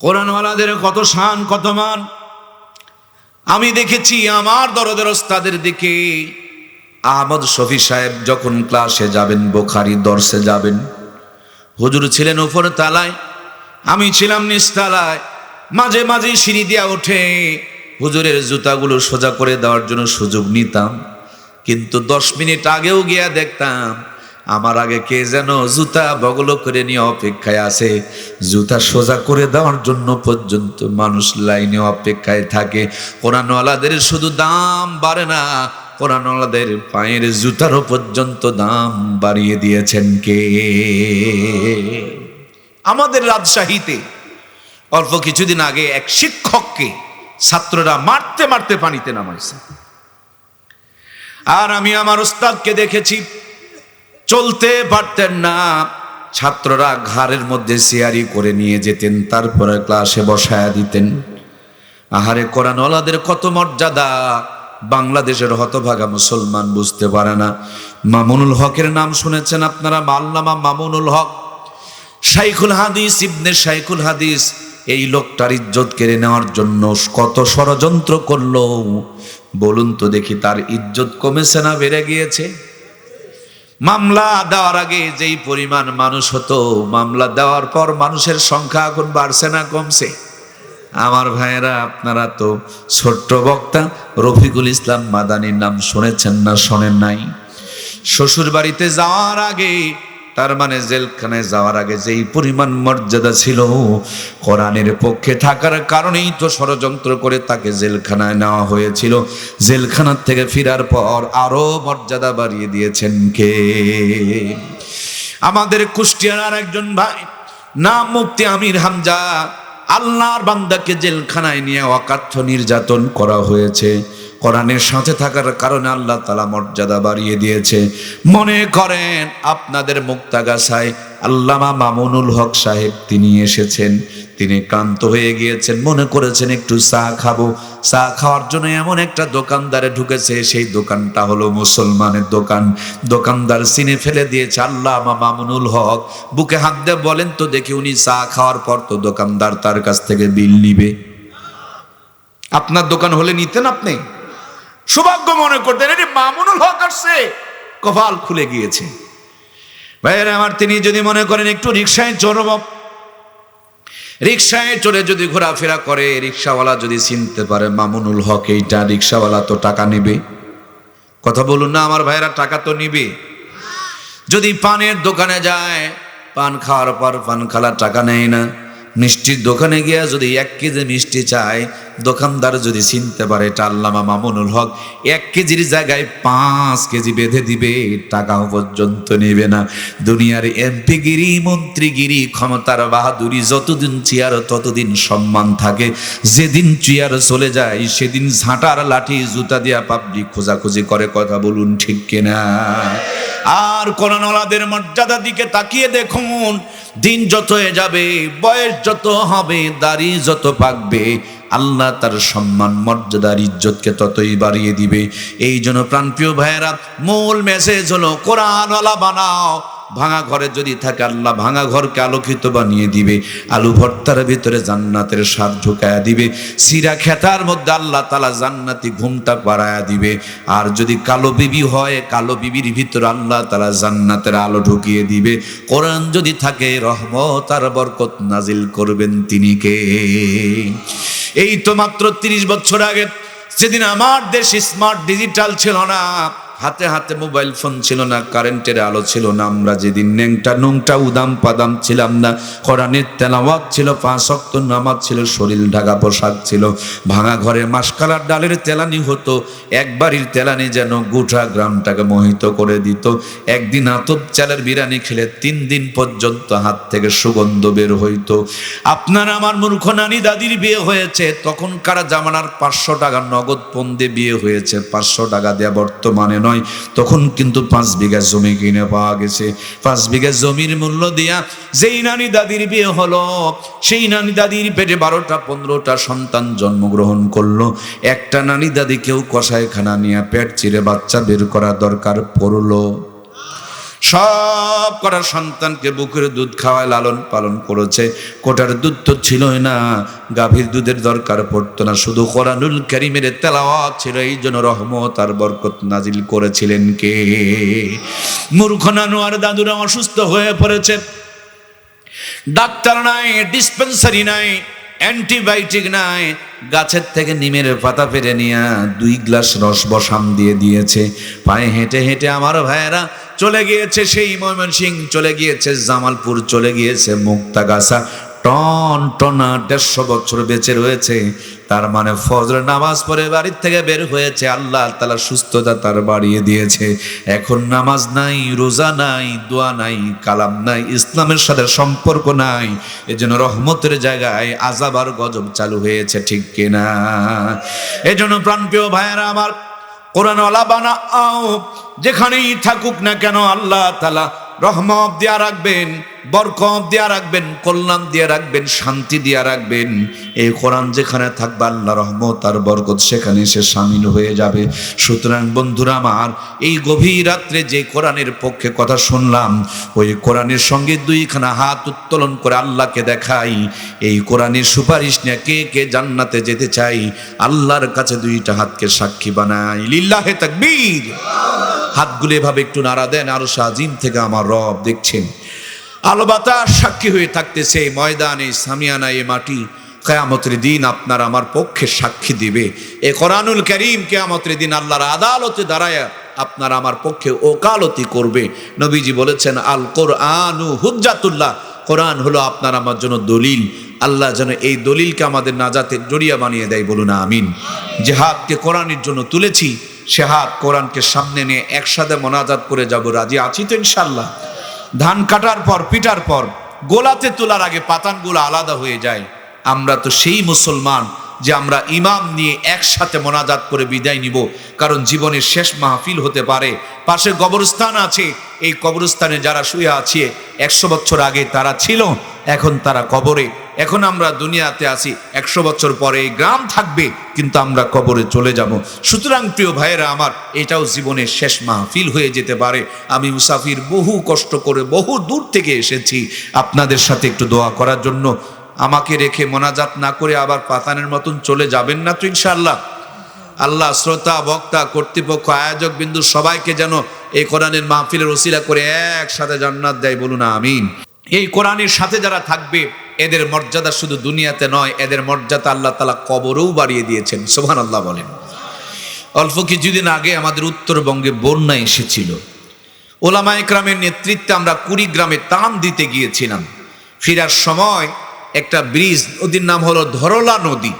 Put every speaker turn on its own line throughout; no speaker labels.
কোরআনওয়ালাদের কত শান, কত মান। আমি দেখেছি আমার দরদের ওস্তাদের দিকে। আহমদ শফি সাহেব যখন ক্লাসে যাবেন, বোখারি দর্শে যাবেন, হুজুর ছিলেন উপর তালায়, আমি ছিলাম নিচতলায় মাঝে মাঝে সিঁড়ি দিয়া ওঠে হুজুরের জুতাগুলো সোজা করে দেওয়ার জন্য সুযোগ নিতাম। কিন্তু দশ মিনিট আগেও গিয়া দেখতাম আমার আগে কে যেন জুতা বগল করে নিয়ে অপেক্ষায় আছে? জুতা সোজা করে দেওয়ার জন্য পর্যন্ত মানুষ লাইনে অপেক্ষায় থাকে। কোরআনওয়ালাদের শুধু দাম বাড়ে না, কোরআনওয়ালাদের পায়ের জুতারও পর্যন্ত দাম বাড়িয়ে দিয়েছেন কে? আমাদের রাজশাহীতে অল্প কিছুদিন আগে এক শিক্ষককে ছাত্ররা মারতে মারতে পানিতে নামাইছে। আর আমি আমার ওস্তাদকে দেখেছি চলতে পারতেন না। ছাত্ররা ঘাড়ের মধ্যে শেয়ারি করে নিয়ে যেতেন, তারপরে ক্লাসে বসায়া দিতেন। আহারে কোরআনওয়ালাদের কত মর্যাদা! বাংলাদেশের হতভাগা মুসলমান বুঝতে পারে না। মামুনুল হকের নাম শুনেছেন আপনারা মাল্লামা মামুনুল হক। শাইখুল হাদিস, ইবনে শাইখুল হাদিস, এই লোকটার ইজ্জত কেড়ে নেওয়ার জন্য কত ষড়যন্ত্র করল। বলুন তো দেখি তার ইজ্জত কমেছে না বেড়ে গিয়েছে? মামলা দেওয়ার আগে যেই পরিমাণ মানুষ হতো, মামলা দেওয়ার পর মানুষের সংখ্যা এখন বাড়ছে না, কমছে। আমার ভাইয়েরা, আপনারা তো ছোট্ট বক্তা, রফিকুল ইসলাম মাদানির নাম শুনেছেন না, শোনেন নাই? শ্বশুর বাড়িতে যাওয়ার আগে তার মানে জেলখানায় যাওয়ার আগে যেই পরিমাণ মর্যাদা ছিল, কোরআনের পক্ষে থাকার কারণেই তো ষড়যন্ত্র করে তাকে জেলখানায় নেওয়া হয়েছিল। জেলখানার থেকে ফেরার পর আরও মর্যাদা বাড়িয়ে দিয়েছেন কে? আমাদের কুষ্টিয়ার আর একজন ভাই নাম মুক্তি আমির হামজা, আল্লাহর বান্দাকে জেলখানায় নিয়ে অকাথ্য নির্যাতন করা হয়েছে। কোরআনের সাথে থাকার কারণে আল্লাহ তালা মর্যাদা বাড়িয়ে দিয়েছে। মনে করেন আপনাদের মুক্তাগাছায় আল্লামা মামুনুল হক সাহেব তিনি এসেছেন, তিনি ক্লান্ত হয়ে গিয়েছেন, মনে করেছেন একটু চা খাব। চা খাওয়ার জন্য এমন একটা দোকানদারে ঢুকেছে, সেই দোকানটা হলো মুসলমানের দোকান। দোকানদার সিনে ফেলে দিয়েছে, আল্লামা মামুনুল হক। বুকে হাত দিয়ে বলেন, তো দেখি উনি চা খাওয়ার পর তো দোকানদার তার কাছ থেকে বিল নিবে। আপনার দোকান হলে নিতেন আপনি? সৌভাগ্য মনে করতেন, এটি মামুনুল হক আসছে। কপাল খুলে গিয়েছে। ভাইয়ের, আমার তিনি যদি মনে করেন একটু রিক্সায় চড়ব। রিক্সায় চড়ে যদি ঘোরাফেরা করে, রিক্সাওয়ালা যদি চিনতে পারে, মামুনুল হক এইটা, রিক্সাওয়ালা তো টাকা নেবে। কথা বলুন না, আমার ভাইয়েরা, টাকা তো নিবে। যদি পানের দোকানে যায়, পান খাওয়ার পর পান খালার টাকা নেয় না। মিষ্টির দোকানে গিয়া যদি এক কেজি মিষ্টি চায়, দোকানদার যদি চিনতে পারে এটা আল্লামা মামুনুল হক, এক কেজির জায়গায় পাঁচ কেজি বেঁধে দিবে, টাকাও পর্যন্ত নেবে না। দুনিয়ার এমপিগিরি, মন্ত্রীগিরি, ক্ষমতার বাহাদুরি, যতদিন চেয়ার, ততদিন সম্মান থাকে। যেদিন চেয়ার চলে যায়, সেদিন ঝাঁটার লাঠি, জুতা দিয়া পাবলিক খোঁজাখুঁজি করে, কথা বলুন ঠিক কিনা? আর কোরআনওয়ালাদের মর্যাদা দিকে তাকিয়ে দেখুন। দিন যত হয়ে যাবে, বয়স যত হবে, দাড়ি যত পাকবে, আল্লাহ তার সম্মান মর্যাদার ইজ্জতকে ততই বাড়িয়ে দিবে। এই জন্য প্রাণপ্রিয় ভাইয়েরা, মূল মেসেজ হলো, কোরআনওয়ালা বানাও। ভাঙা ঘরে যদি থাকে, আল্লাহ ভাঙা ঘরকে আলোকিত বানিয়ে দিবে, আলু ভর্তার ভিতরে জান্নাতের স্বাদ ঢুকায়া দিবে, সিরা খেতার মধ্যে আল্লাহ তালা জান্নাতি ঘুমটা বাড়ায়া দিবে। আর যদি কালো বিবি হয়, কালো বিবির ভিতরে আল্লাহ তালা জান্নাতের আলো ঢুকিয়ে দিবে। কোরআন যদি থাকে, রহমত আর বরকত নাজিল করবেন তিনি কে? এই তো মাত্র তিরিশ বছর আগে, সেদিন আমার দেশ স্মার্ট ডিজিটাল ছিল না। হাতে হাতে মোবাইল ফোন ছিল না, কারেন্টের আলো ছিল না, আমরা যেদিন ন্যাংটা নোংটা উদাম পাদাম ছিলাম না, কোরআনের তেলাওয়াত ছিল, পাঁচ অক্ত নামাজ ছিল, শরীর ঢাকা পোশাক ছিল, ভাঙা ঘরে মাসকালার ডালের তেলানি হতো একবারই তেলানি যেন গোটা গ্রামটাকে মোহিত করে দিত। একদিন আতপ চালের বিরিয়ানি খেলে তিন দিন পর্যন্ত হাত থেকে সুগন্ধ বের হইতো। আপনার আমার মূর্খ নানি দাদির বিয়ে হয়েছে তখনকার জামানার পাঁচশো টাকা নগদ পন্দে বিয়ে হয়েছে, পাঁচশো টাকা দেয়া বর্তমানে নয়। তখন কিন্তু পাঁচ বিঘা জমি কিনে পাওয়া গেছে। পাঁচ বিঘা জমির মূল্য দিয়া যেই নানি দাদির বিয়ে হলো, সেই নানি দাদির পেটে বারোটা, পনেরোটা সন্তান জন্মগ্রহণ করল। একটা নানি দাদি কেউ কষাইখানা নিয়ে পেট চিরে বাচ্চা বের করা দরকার পড়ল। সব করা সন্তানকে বুকের দুধ খাওয়ায় লালন পালন করেছে। কোটার দুধ তো ছিলই না, গাভীর দুধের দরকার পড়তো না। শুধু কোরআনুল করিমের তেলাওয়াত ছিল, এই জন্য রহমত আর বরকত নাজিল করেছিলেন কে? মূর্খ আর দাদুরা অসুস্থ হয়ে পড়েছে। ডাক্তার নাই, ডিসপেন্সারি নাই অ্যান্টিবায়োটিক নাই। গাছের থেকে নিমের পাতা পেরে নিয়ে দুই গ্লাস রস বসাম দিয়ে দিয়েছে। পায়ে হেঁটে হেঁটে আমার ভাইয়েরা চলে গিয়েছে, সেই ময়মনসিং চলে গিয়েছে জামালপুর, চলে গিয়েছে মুক্তাগাছা। টন টনা দেড়শো বছর বেঁচে রয়েছে। তার মানে ফজর নামাজ পড়ে বাড়ির থেকে বের হয়েছে, আল্লাহ তালা সুস্থতা তার বাড়িয়ে দিয়েছে। এখন নামাজ নাই, রোজা নাই, দোয়া নাই, কালাম নাই, ইসলামের সাথে সম্পর্ক নাই। এজন্য রহমতের জায়গায় আজাব আর গজব চালু হয়েছে, ঠিক কিনা? এজন্য প্রাণপ্রিয় ভাইয়েরা আমার কোরআনওয়ালা বানা আও যেখানেই থাকুক না কেন আল্লাহ তালা রহমত দিয়া রাখবেন, বরকত দিয়া রাখবেন, কল্যাণ দিয়া রাখবেন, শান্তি দিয়া রাখবেন। এই কোরআন যেখানে থাকবে আল্লাহ রহমত আর বরকত সেখানে সে সামিল হয়ে যাবে। সুতরাং বন্ধুরা আমার, এই গভীর রাত্রে যে কোরআনের পক্ষে কথা শুনলাম, ওই কোরআনের সঙ্গে দুইখানা হাত উত্তোলন করে আল্লাহকে দেখাই, এই কোরআনের সুপারিশ নিয়ে কে কে জান্নাতে যেতে চাই, আল্লাহর কাছে দুইটা হাতকে সাক্ষী বানাই। লিল্লাহে তাকবীর। হাতগুলো এভাবে একটু নাড়া দেন, আরও সাজিম থেকে আমার রব দেখছেন। আলো বাতাস সাক্ষী হয়ে থাকতেছে এই ময়দানে, সামিয়ানা এ মাটি কেয়ামতের দিন আপনার আমার পক্ষে সাক্ষী দিবে। এ কোরআনুল করিম কেয়ামতের দিন আল্লাহর আদালতে দাঁড়ায় আপনার আমার পক্ষে ওকালতি করবে। নবীজি বলেছেন, আল কোরআনু হুজ্জাতুল্লাহ। কোরআন হলো আপনার আমার জন্য দলিল। আল্লাহ যেন এই দলিলকে আমাদের নাজাতে জড়িয়া বানিয়ে দেয়, বলুন আমিন। যে হাতকে কোরআনের জন্য তুলেছি সে কোরআনকে সামনে নিয়ে একসাথে মোনাজাত করে যাব, রাজি আছি তো ইনশাল্লাহ ধান কাটার পর, পিটার পর, গোলাতে তোলার আগে পাতানগুলো আলাদা হয়ে যায়। আমরা তো সেই মুসলমান যে আমরা ইমাম নিয়ে একসাথে মোনাজাত করে বিদায় নিব, কারণ জীবনের শেষ মাহফিল হতে পারে, পাশে কবরস্থান আছে এই কবরস্থানে যারা শুয়ে আছে, একশো বছর আগে তারা ছিল, এখন তারা কবরে। এখন আমরা দুনিয়াতে আছি, একশো বছর পরে এই গ্রাম থাকবে, কিন্তু আমরা কবরে চলে যাব। সুতরাং প্রিয় ভাইয়েরা আমার, এটাও জীবনের শেষ মাহফিল হয়ে যেতে পারে। আমি মুসাফির বহু কষ্ট করে বহু দূর থেকে এসেছি আপনাদের সাথে একটু দোয়া করার জন্য। আমাকে রেখে মোনাজাত না করে আবার পাতানের মতন চলে যাবেন না তো ইনশাআল্লাহ। আল্লাহ শ্রোতা, বক্তা, কর্তৃপক্ষ, আয়োজক বিন্দু সবাইকে যেন এই কোরআনের মাহফিলের ওসিলা করে একসাথে জান্নাত দেয় বলুন আমিন। এই কোরআনের সাথে যারা থাকবে, এদের মর্যাদা শুধু দুনিয়াতে নয়, এদের মর্যাদা আল্লাহ তালা কবরেও বাড়িয়ে দিয়েছেন সোহান আল্লাহ বলেন। অল্প কিছুদিন আগে আমাদের উত্তরবঙ্গে বন্যা এসেছিল। ওলামা একরামের নেতৃত্বে আমরা কুড়িগ্রামে টান দিতে গিয়েছিলাম। ফেরার সময় একটা ব্রিজ, নদীর নাম হলো ধরলা নদী।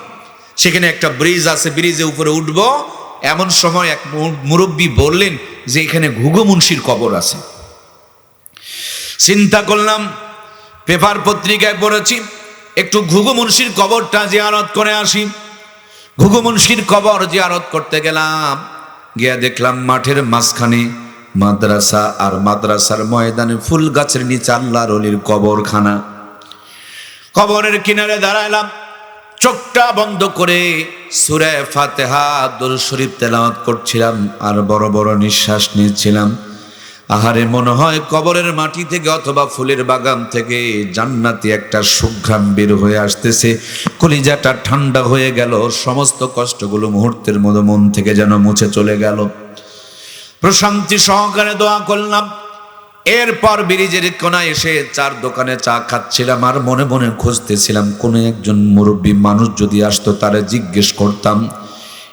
সেখানে একটা ব্রিজ আছে ব্রিজে উপরে উঠব। এমন সময় এক মুরব্বী বললেন যে এখানে ঘুঘু মুন্সির কবর আছে। চিন্তা করলাম, পেপার পত্রিকায় পড়েছি, একটু ঘুঘু মুন্সির কবরটা যে জিয়ারত করে আসি। ঘুঘু মুন্সির কবর যে জিয়ারত করতে গেলাম, গিয়া দেখলাম মাঠের মাঝখানে মাদ্রাসা আর মাদ্রাসার ময়দানে ফুল গাছের নিচে আল্লাহর অলির কবরখানা। কবরের কিনারে দাঁড়াইলাম চোখটা বন্ধ করে সুরে ফাতেহা, দরুদ শরীফ তেলাওয়াত করছিলাম আর বড় বড় নিঃশ্বাস নিচ্ছিলাম। আহারে মনে হয় কবরের মাটি থেকে অথবা ফুলের বাগান থেকে জান্নাতি একটা সুঘ্রাম বের হয়ে আসতেছে। কলিজাটা ঠান্ডা হয়ে গেল, সমস্ত কষ্টগুলো মুহূর্তের মতো মন থেকে যেন মুছে চলে গেল। প্রশান্তি সহকারে দোয়া করলাম। এরপর ব্রিজের কোনায় এসে চার দোকানে চা খাচ্ছিলাম আর মনে মনে খুঁজতেছিলাম, কোনো একজন মুরব্বী মানুষ যদি আসতো তারা জিজ্ঞেস করতাম।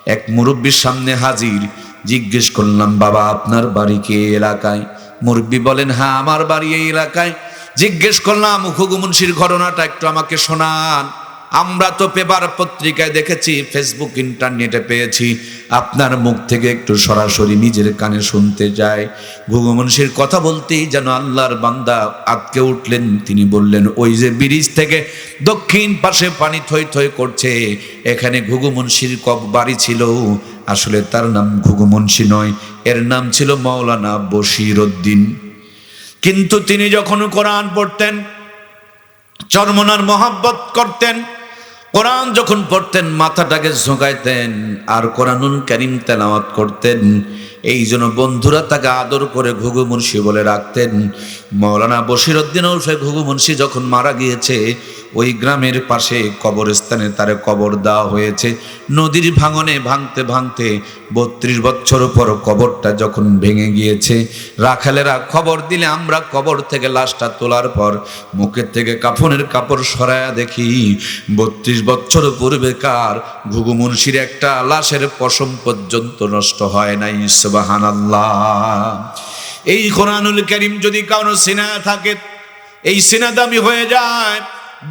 এক মুরব্বীর সামনে হাজির, জিজ্ঞেস করলাম, বাবা, আপনার বাড়ি কে এলাকায়? মুরব্বী বলেন হ্যাঁ আমার বাড়ি এই এলাকায়। জিজ্ঞেস করলাম হুগু মুন্সির ঘটনাটা একটু আমাকে শোনান। আমরা তো পেপার পত্রিকায় দেখেছি ফেসবুক ইন্টারনেটে পেয়েছি। আপনার মুখ থেকে একটু সরাসরি নিজের কানে শুনতে যায়। ঘুঘুমুন্সির কথা বলতেই যেন আল্লাহর বান্দা আটকে উঠলেন। তিনি বললেন, ওই যে ব্রিজ থেকে দক্ষিণ পাশে পানি থই থই করছে, এখানে ঘুঘু মুন্সির কব বাড়ি ছিল। আসলে তার নাম ঘুঘু নয়, এর নাম ছিল মৌলানা বশির উদ্দিন কিন্তু তিনি যখন কোরআন পড়তেন, চরমনার মহাব্বত করতেন কোরআন যখন পড়তেন মাথাটাকে ঝোঁকাইতেন আর কোরআনুল করিম তেলাওয়াত করতেন এই জন্য বন্ধুরা তাকে আদর করে ঘুঘু মুন্সি বলে রাখতেন। মৌলানা বশিরউদ্দিন ওরফে ঘুঘু মুন্সি যখন মারা গিয়েছে, ওই গ্রামের পাশে কবরস্থানে তারে কবর দেওয়া হয়েছে। নদীর ভাঙনে ভাঙতে ভাঙতে বত্রিশ বছর পর কবরটা যখন ভেঙে গিয়েছে, রাখালেরা খবর দিলে আমরা কবর থেকে লাশটা তোলার পর মুখের থেকে কাফনের কাপড় সরায়া দেখি, বত্রিশ বছর পূর্বেকার ঘুঘু মুন্সির একটা লাশের পশম পর্যন্ত নষ্ট হয় নাই। সুবাহান এই কোরআনুল করিম যদি কারও সিনা থাকে, এই সিনা দামি হয়ে যায়,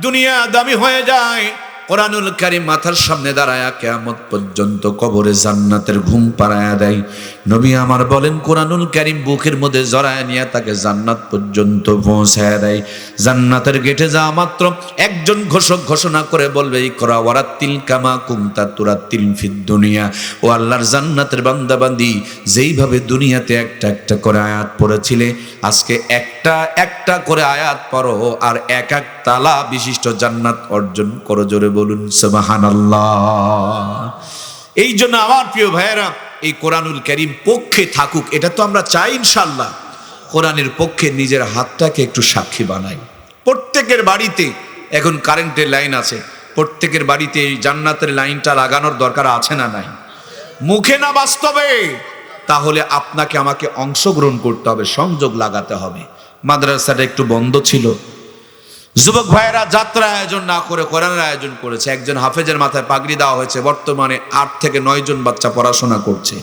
দুনিয়া দামি হয়ে যায়, কোরআনুল কারিম মাথার সামনে দাঁড়ায় কেয়ামত পর্যন্ত কবরে জান্নাতের ঘুম পাড়ায়া দেয়। নবী আমার বলেন, কোরআনুল কারিম বুকের মধ্যে জড়ায় নিয়ে তাকে জান্নাত পর্যন্ত পৌঁছায় দেয়। জান্নাতের গেটে যাওয়া মাত্র একজন ঘোষক ঘোষণা করে বলবে এই করা ওয়ারাত্তিল কামা কুমতা তুরাত্তিল ফিদ দুনিয়া। ও আল্লাহর জান্নাতের বান্দাবান্দি, যেইভাবে দুনিয়াতে একটা একটা করে আয়াত পড়েছিলে, আজকে একটা একটা করে আয়াত পড়ো আর এক এক তালা বিশিষ্ট জান্নাত অর্জন করো, জোরে বলুন, সুবহানাল্লাহ। এই জন্য আমার প্রিয় ভাইয়েরা এই কোরআনুল করিম পক্ষে থাকুক, এটা তো আমরা চাই ইনশাল্লাহ কোরআনের পক্ষে নিজের হাতটাকে একটু সাক্ষী বানাই। প্রত্যেকের বাড়িতে এখন কারেন্টের লাইন আছে, প্রত্যেকের বাড়িতে এই জান্নাতের লাইনটা লাগানোর দরকার আছে না নাই? মুখে না বাস্তবে, তাহলে আপনাকে আমাকে অংশগ্রহণ করতে হবে, সংযোগ লাগাতে হবে। মাদ্রাসাটা একটু বন্ধ ছিল যুবক ভাইয়েরা যাত্রা আয়োজন না করে কোরআনের আয়োজন করেছে। একজন হাফেজের মাথায় পাগড়ি দেওয়া হয়েছে। বর্তমানে আট থেকে নয় জন বাচ্চা পড়াশোনা করছে।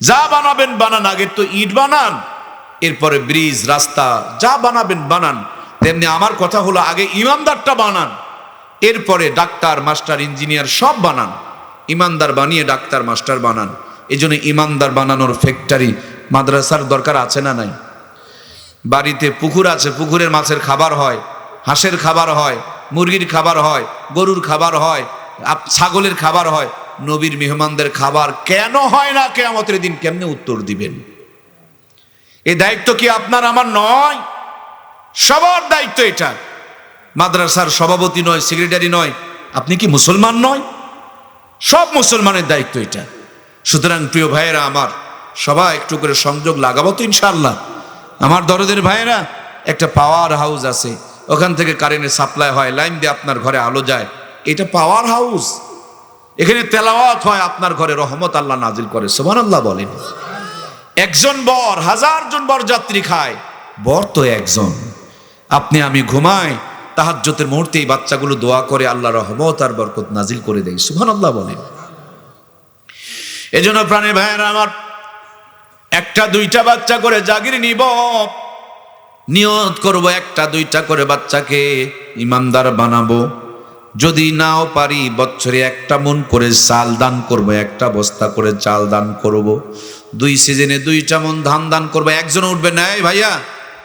যা বানাবেন বানান, আগে তো ইট বানান, এরপরে ব্রিজ, রাস্তা, যা বানাবেন বানান। তেমনি আমার কথা হলো, আগে ইমানদারটা বানান, এরপরে ডাক্তার, মাস্টার, ইঞ্জিনিয়ার সব বানান। ইমানদার বানিয়ে ডাক্তার, মাস্টার বানান। এই জন্য ইমানদার বানানোর ফ্যাক্টরি মাদ্রাসার দরকার আছে না নাই? বাড়িতে পুকুর আছে, পুকুরের মাছের খাবার হয়। হাঁসের খাবার হয়, মুরগির খাবার হয়, গরুর খাবার হয় ছাগলের খাবার হয়, নবীর মেহমানদের খাবার কেন হয় না কেয়ামতের দিন কেমনে উত্তর দিবেন? এই দায়িত্ব কি আপনার, আমার নয়। সবার দায়িত্ব এটা। মাদ্রাসার সভাপতি নয়, সেক্রেটারি নয়, আপনি কি মুসলমান নয়? সব মুসলমানের দায়িত্ব এটা। সুতরাং প্রিয় ভাইয়েরা আমার, সবাই একটু করে সংযোগ লাগাবো তো ইনশাল্লাহ আমার দরদের ভাইয়েরা, একটা পাওয়ার হাউস আছে। ওখান থেকে কারেন্টের সাপ্লাই হয়, লাইন দিয়ে আপনার ঘরে আলো যায়। এটা পাওয়ার হাউস এখানে তেলাওয়াত হয়, আপনার ঘরে রহমত আল্লাহ নাজিল করে। সোমান আল্লাহ বলেন। একজন বর, হাজার জন বর যাত্রী খায়। বর তো একজন। আপনি, আমি ঘুমাই তাহাজ্জতের মুহূর্তে এই বাচ্চাগুলো দোয়া করে আল্লাহ রহমত আর বরকত নাজিল করে দেয় সুহান আল্লাহ বলেন। এজন্য প্রাণী ভাইয়েরা আমার, একটা দুইটা বাচ্চা করে জাগির নিব। নিয়ত করব একটা, দুইটা করে বাচ্চাকে ইমানদার বানাবো। যদি নাও পারি, বছরে একটা মন করে চাল দান করব, একটা বস্তা করে চাল দান করব। দুই সিজনে দুইটা মন ধান দান করব একজন উঠবে না ভাইয়া